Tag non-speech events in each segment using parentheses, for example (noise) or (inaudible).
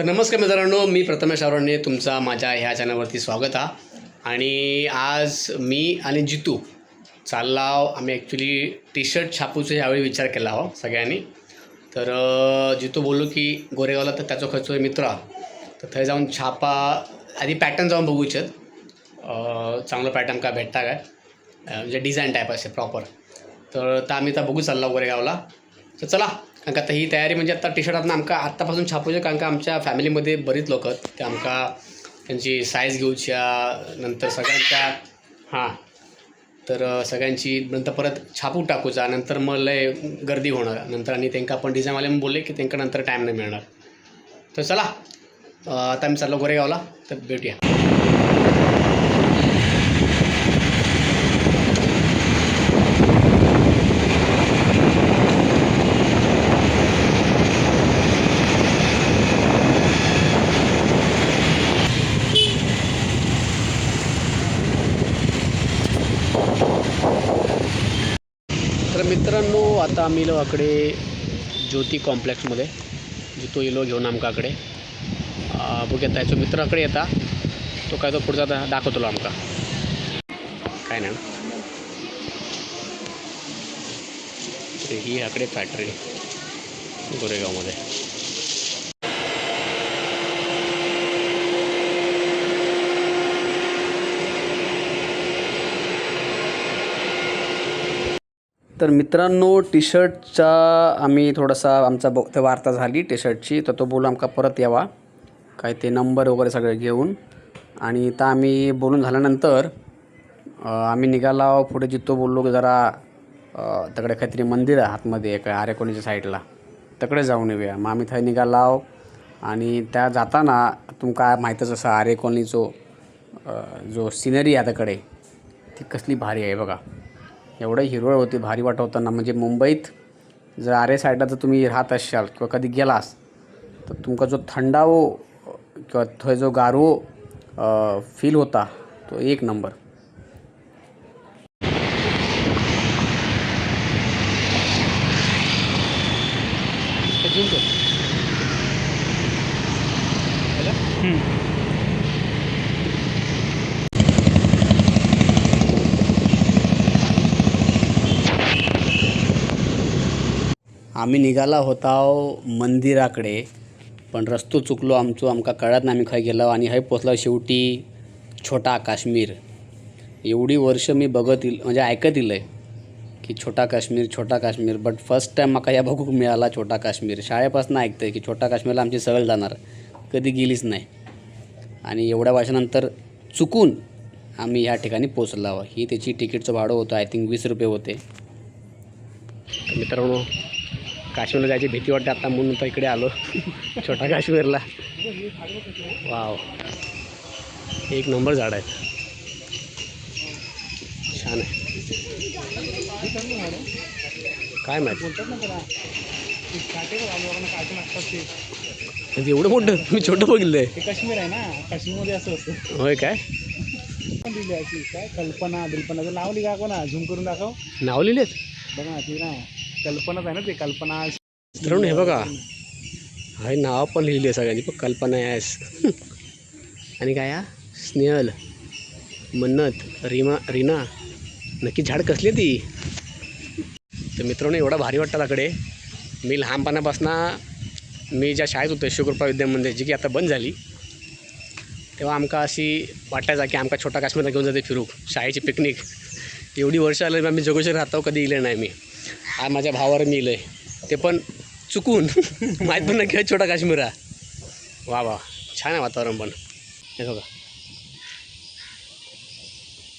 तर नमस्कार मित्रांनो मी प्रथमेश आवरणे तुमचा माझ्या ह्या चॅनलवरती स्वागत आहे. आणि आज मी आणि जितू चालला आहो आम्ही ॲक्च्युली टी शर्ट छापूचा यावेळी विचार केला आहो सगळ्यांनी. तर जितू बोललो की गोरेगावला तर त्याचा खर्च मित्र. हा. तर थंय जाऊन छापा आधी पॅटर्न जाऊन बघू इच्छित चांगलं पॅटर्न काय भेटता काय? म्हणजे डिझाईन टाईप असे प्रॉपर तर आता आम्ही तर बघू चाललो गोरेगावला. तर चला कारण का आता ही तयारी म्हणजे आता टी शर्टात आमका आत्तापासून छापूचे कारण का आमच्या फॅमिलीमध्ये बरीच लोक आहेत. ते आमका त्यांची साईज घेऊच्या नंतर सगळ्यांच्या हां. तर सगळ्यांची नंतर परत छापू टाकूचा नंतर मग लय गर्दी होणार. नंतर आणि त्यांना आपण डिझाईनवाले बोलले की त्यांना नंतर टाईम नाही मिळणार. तर चला आता आम्ही चाललो गोरेगावला तर भेटूया. तर मित्रांनो आता आम्ही लो आकडे ज्योती कॉम्प्लेक्समध्ये जितो इलो घेऊन आमकाकडे. बघूया त्याचो मित्राकडे येता तो काय तो पुढचा दाखवतो आमका. काय नाही ना. ही आकडे फॅक्टरी गोरेगावमध्ये. तर मित्रांनो टी शर्टचा आम्ही थोडासा आमचा ब ते वार्ता झाली टी शर्टची तर तो बोलू आमका परत यावा. काय ते नंबर वगैरे सगळे घेऊन. आणि तर आम्ही बोलून झाल्यानंतर आम्ही निघाला पुढे जितो बोललो की जरा तकडे तिकडे काहीतरी मंदिर आहे आतमध्ये एका आरेकोणीच्या साईडला. तकडे जाऊन येऊया. मग आम्ही थंय निघाला आणि त्या जाताना तुमका माहीतच असं आरे कॉलनीचो जो सिनरी आहे तिकडे ती कसली भारी आहे बघा. एवढं हिरवळ होती भारी वाटवताना. म्हणजे मुंबईत जर आरे साईडला जर तुम्ही राहत असाल किंवा कधी गेलास तर तुमका जो थंडावो किंवा थंय जो गारवो फील होता तो एक नंबर. आम्ही निघाला होता मंदिराकडे पण रस्तो चुकलो आमचो आमका कळत नाही आम्ही खंय गेलो आणि हय पोचलो शेवटी छोटा काश्मीर. एवढी वर्ष मी बघत येईल म्हणजे ऐकत येईल की छोटा काश्मीर छोटा काश्मीर बट फर्स्ट टाईम म्हाका या बघूक मिळाला छोटा काश्मीर. शाळेपासून ऐकतं की छोटा काश्मीरला आमची सहल जाणार. कधी गेलीच नाही. आणि एवढ्या वर्षानंतर चुकून आम्ही ह्या ठिकाणी पोचलो. ही त्याची तिकीटचं भाडं होतं आय थिंक वीस रुपये होते. मित्रांनो काश्मीरला जायची भीती वाटते आता म्हणून तर इकडे आलो. छोटा काश्मीरला. वाव. एक नंबर झाड आहे छान आहे. काय माहिती? एवढं मोठं? मी छोटं बघितलं आहे काश्मीर आहे ना? काश्मीरमध्ये असं असतं. होय काय? काय? कल्पना बिल्पना नाव लिहा ना झूम करून दाखव. नाव लिहिलेत? बघ ती ना. कल्पनाच आहे ना ते कल्पना मित्रांनो हे बघा. हाय नाव पण लिहिली आहे सगळ्यांनी पण कल्पना आहेस आणि काय या स्नेहल मन्नत रिमा रीना. नक्की झाड कसली ती? तर मित्रांनो एवढा भारी वाटतं त्याकडे मी लहानपणापासून मी ज्या शाळेत होतो शिवकृपा विद्यामंदिर जी की आता बंद झाली. तेव्हा आमका अशी वाटायचा की आमका छोटा काश्मीरला घेऊन जाते फिरूक शाळेची पिकनिक एवढी वर्ष आलं आम्ही जोगेश्वर राहतो कधी इले नाही मी. हा माझ्या भावावर मी इलं ते पण चुकून. (laughs) माहीत पण नाही छोटा काश्मीर हा वा वा. छान आहे वातावरण पण. हे बघा.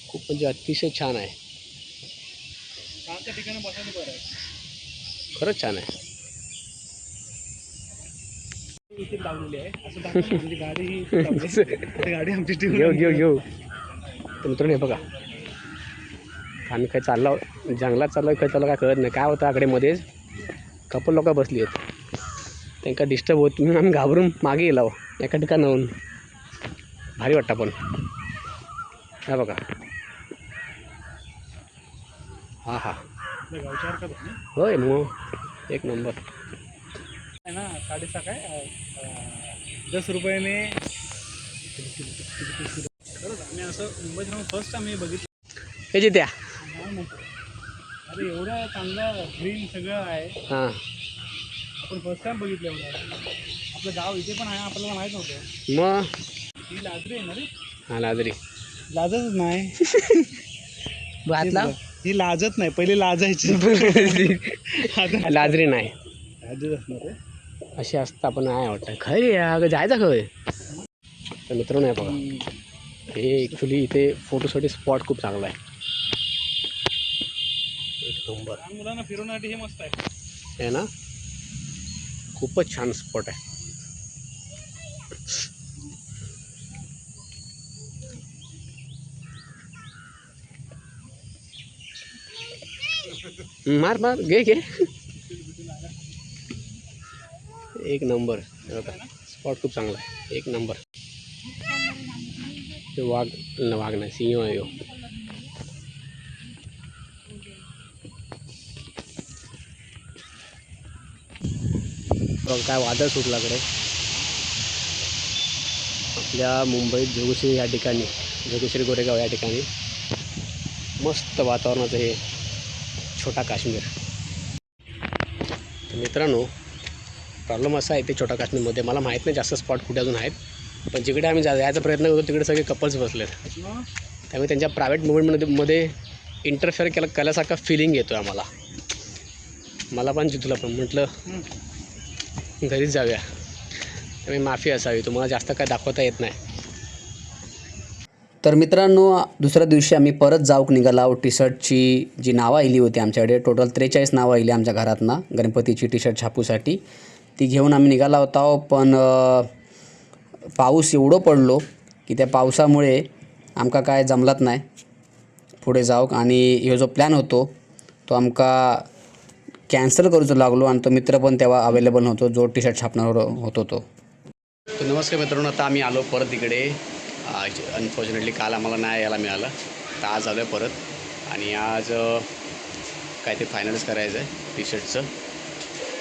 खूप म्हणजे अतिशय छान आहे. आहे खरंच छान आहे. आहे. म्हणजे गाडी ही (laughs) आमची टीम घेऊ घेऊ घेऊ. तर मित्रांनो बघा. आम्ही काय चाललो जंगलात चाललो काय चाललो काय कळत नाही. काय होतं आकडे मध्येच? कपल लोक बसली आहेत. त्यांना डिस्टर्ब होत. म्हणून आम्ही घाबरून मागे गेलो एका ठिकाणाहून. भारी वाटतं पण. हा बघा. हा हा. होय मग. एक नंबर आहे ना साडेसहा काय? दस रुपयाने हे काय अरे एवढं चांगलं ग्रीन सगळं आहे. हां. आपण फर्स्ट टाइम बघितलं एवढं. आपलं गाव इथे पण आहे आपल्याला माहीत नव्हतं. मग? ही लाजरी आहे ना रे. हां लाजरी. लाजच नाही. (laughs) ही लाजत नाही. पहिले लाजायची. (laughs) आता लाजरी नाही. लाजत असणार रे. अशी असतं आपण नाही वाटतं. खरी आहे अगं जायचं खय तर मित्र नाही बघा. हे ॲक्च्युली इथे फोटोसाठी स्पॉट खूप चांगला आहे. मुलांना फिरवण्यासाठी हे मस्त आहे आहे ना खूपच छान स्पॉट आहे. मार मार घे घे. एक नंबर स्पॉट खूप चांगला आहे. एक नंबर. वाघ न, वाघ नाही सिंह आहे. बघ काय वादळ सुटलाकडे आपल्या मुंबईत जोगुश्री या ठिकाणी जोगुश्री गोरेगाव या ठिकाणी मस्त वातावरणाचं हे छोटा काश्मीर. तर मित्रांनो प्रॉब्लेम असा आहे ते छोटा काश्मीरमध्ये. मला माहीत नाही जास्त स्पॉट कुठे अजून आहेत. पण जिकडे आम्ही जा जायचा प्रयत्न करतो तिकडे सगळे कपल्स बसलेत. त्यामुळे त्यांच्या प्रायव्हेट मुवमेंटमध्ये मध्ये इंटरफेअर केला केल्यासारखा फिलिंग येतो आहे मला मला पण जिथूला पण म्हटलं (laughs) घरीच जाऊया. त्यामुळे माफी असावी तुम्हाला जास्त काय दाखवता येत नाही. तर मित्रांनो दुसऱ्या दिवशी आम्ही परत जाऊक निघाला. टी शर्टची जी नावं आली होती आमच्याकडे टोटल त्रेचाळीस नावं आली आमच्या घरातनं गणपतीची टी शर्ट छापूसाठी. ती घेऊन आम्ही निघाला होता पण पाऊस एवढं पडलो की त्या पावसामुळे आमका काय जमलात नाही. पुढे जाऊक आणि ह्यो जो प्लॅन होतो तो आमका कॅन्सल करूचो लागलो आणि तो मित्र पण तेव्हा अवेलेबल नव्हतो जो टी शर्ट छापणार होतो तो तर नमस्कार मित्रांनो आता आम्ही आलो परत इकडे अनफॉर्च्युनेटली काल आम्हाला नाही यायला मिळालं. तर आज आलो आहे परत. आणि आज काय ते फायनलच करायचं आहे टी शर्टचं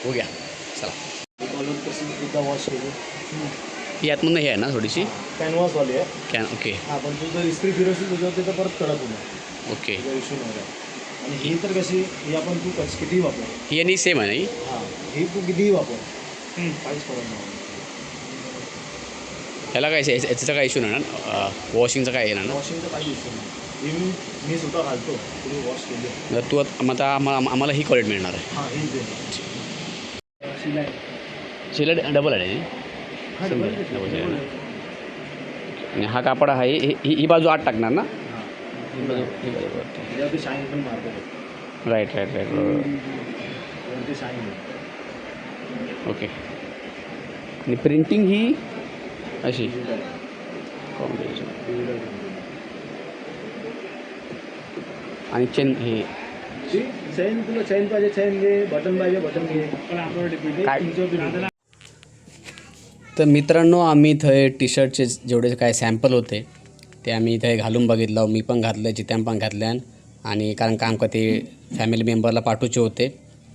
बघूया. चला. वॉश केली यातमधनं हे आहे ना थोडीशी? कॅनव्हास वाली आहे. कॅन ओके हा पण तू जर इस्त्री फिरवशील तुझ्यावर ते तर परत ओके नाही. आणि ही तर कशी ही आपण तू कशी कितीही वापर. ही आणि सेम आहे ना ही? हां तू कितीही वापर. काहीच पडत नाही. ह्याला काय याचा- याचा काय इश्यू नाही ना? वॉशिंगचा काय येणार ना? वॉशिंगचा काही इश्यू नाही. ही मी मी स्वतः घालतो तुम्ही वॉश केली. आहे. तर तू आता मग आता आम्हाला आम्हाला ही क्वालिटी मिळणार आहे. हां शिलाई. शिला डबल आहे ना हा, डबल double आहे. आणि हा कापड आहे ही ही- ही बाजू आत टाकणार ना? त्याच्यावरती शाईन पण मारतो राईट राईट राईट बरोबर. शाईन. ओके आणि प्रिंटिंग ही अशी. कॉम्बिनेशन आणि चेन हे. चैन तुला चैन पाहिजे चैन घे बटन पाहिजे बटन घे. काय? तर मित्रांनो आम्ही थंय टी शर्टचे जेवढे काय सॅम्पल होते ते आम्ही थंय घालून बघितलं मी पण घातलं जित्यान पण घातल्यान. आणि कारण का आमकां ते फॅमिली मेंबरला पाठवचे होते.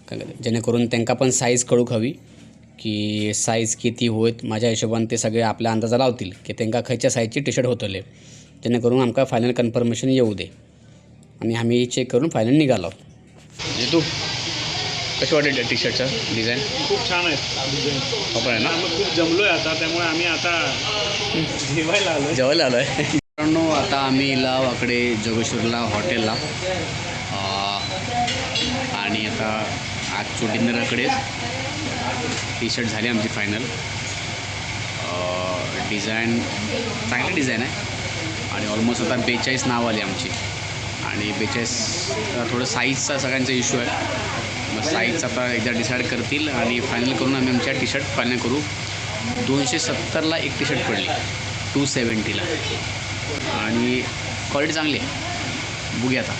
का- जेणेकरून त्यांना पण साईज कळूक हवी की साईज किती होत माझ्या हिशोबान ते सगळे आपल्या अंदाजा लावतील की त्यांना खयच्या साईजची टी शर्ट होतले. जेणेकरून आमकां फायनल कन्फर्मेशन येऊ दे. आणि आम्ही चेक करून फायनल निघालो. म्हणजे तू कशी वाटेल टी शर्टचं डिझाईन खूप छान आहे. आहे ना? आम्ही खूप जमलोय आता त्यामुळे आम्ही आता जेवायला आलोय. जेवायला आलो आहे मित्रांनो आता आम्ही लावाकडे जोगेश्वरला हॉटेलला. आणि आता आजचो डिनरकडे टी शर्ट झाली आमची फायनल डिझाईन चांगली डिझाईन आहे. आणि ऑलमोस्ट आता बेचाळीस नाव आली आमची. आणि बेचाळीस थोडं साईजचा सगळ्यांचा इश्यू आहे. मग साईज आता एकदा डिसाईड करतील आणि फायनल करून आम्ही आमच्या टी शर्ट फायनल करू. दोनशे सत्तरला एक टी शर्ट पडली टू सेवन्टीला आणि क्वालिटी चांगली आहे. बघूया आता.